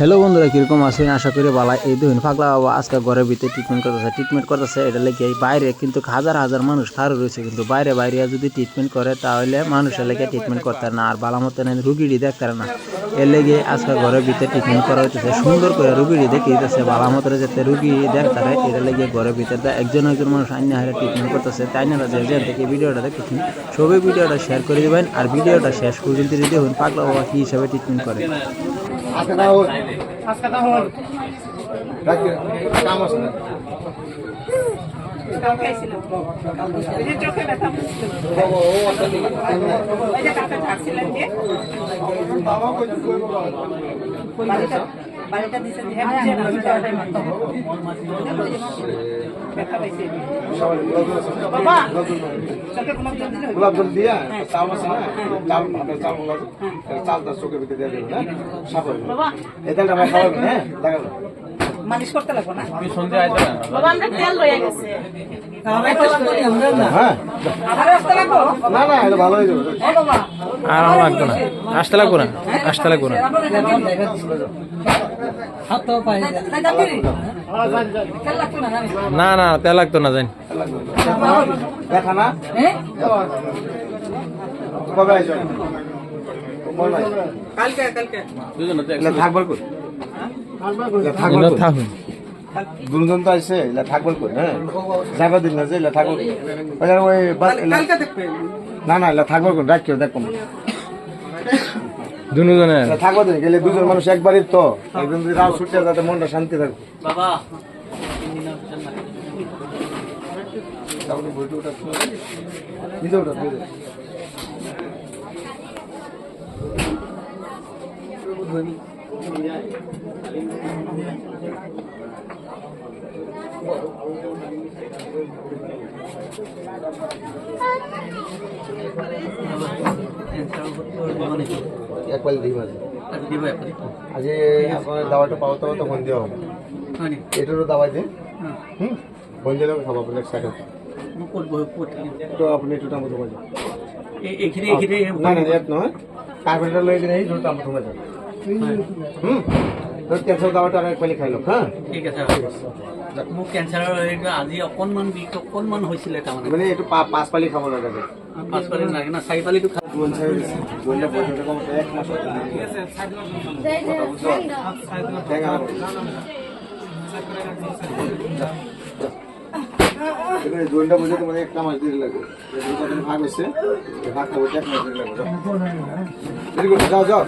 Hello বন্ধুরা, কীরকম আছে আশা করি ভালো। এই দেখুন, পাগলা বাবা আজকে ঘরের ভিতরে ট্রিটমেন্ট করতেছে। ট্রিটমেন্ট করতেছে, এটা লেগে বাইরে কিন্তু হাজার হাজার মানুষ খারো রয়েছে কিন্তু বাইরে বাইরে যদি ট্রিটমেন্ট করে তাহলে মানুষের লেগে ট্রিটমেন্ট করতে না। আর ভালো মতো রুগীটি দেখতে না। এর লেগে আজকে ঘরের ভিতরে ট্রিটমেন্ট করা হইতেছে। সুন্দর করে রুগীটি দেখে দিতেছে। ভালো মতো যাতে রুগী দেখতে এটা লেগে ঘরের ভিতরে একজন একজন মানুষ আইন হারে ট্রিটমেন্ট করতেছে। তাই না যে যেন থেকে ভিডিওটা দেখতেছেন, সবাই ভিডিওটা শেয়ার করে দেবেন। আর ভিডিওটা শেষ পর্যন্ত যদি দেখুন, পাগলা বাবা কী হিসাবে ট্রিটমেন্ট করে? আজকে না হোক রাখি। কাম আছে না? চোখে বাড়িটা দিছে হ্যাঁ গোলাপ জল দিয়া? চাল আছে না? চাল ভাতের চাল চাল তার চোখের ভিতরে দিয়ে দেবে না সাফ এটা আমার খাওয়াবে হ্যাঁ? দেখাবো মালিশ করতে লাগবো না বাবা আমরা তেল গেছে হ্যাঁ আসতে লাগবো না না এটা ভালো হয়ে যাবে ও বাবা আর আমার লাগতো না আসতে লাগবো না আসতে লাগবো না না না তেল লাগতো না জানি দেখা না কবে কালকে কালকে থাকবার কই থাকবার কই থাকুন দুজন তো আসছে এলা থাকবার কই হ্যাঁ? জায়গা দিন না যে এলা কই? ওই বাস কালকে দেখবে। না না এলা থাকবার কই রাখিও দেখো। দুজনে। থাকবার দিন গেলে দুজন মানুষ একবারই তো। একজন যদি রাও ছুটে যাতে মনটা শান্তি থাকবে। বাবা। বইটা আজ আপনার দাওয়াটা পাওয়া তো তখন দেওয়া হবে এটারও দাওয়াই দিন হুম ফোন দিলেও খাব আপনার সেকেন্ড তো আপনি একটু টামো তোমার না না এক নয় কার্পেন্টার লয়ে এই ধরো টামো তোমার হুম? তোর ক্যান্সার দাওয়াটা আর এক পালি খাইলো হ্যাঁ? ঠিক আছে মোক কেঞ্চাৰৰ হেৰিটো আজি অকণমান বিষ অকণমান হৈছিলে তাৰমানে। মানে একটু পা- পাঁচ পালি খাব লাগে পাঁচ পালি নালাগে না চাৰি পালিটো এক এবারে জোনটা বুঝে তোমার একটা মাস দিতে লাগবে। কতদিন ভাগ হচ্ছে ভাগটা হচ্ছে এক মাস দিতে লাগবে। যাও। Very যাও যাও।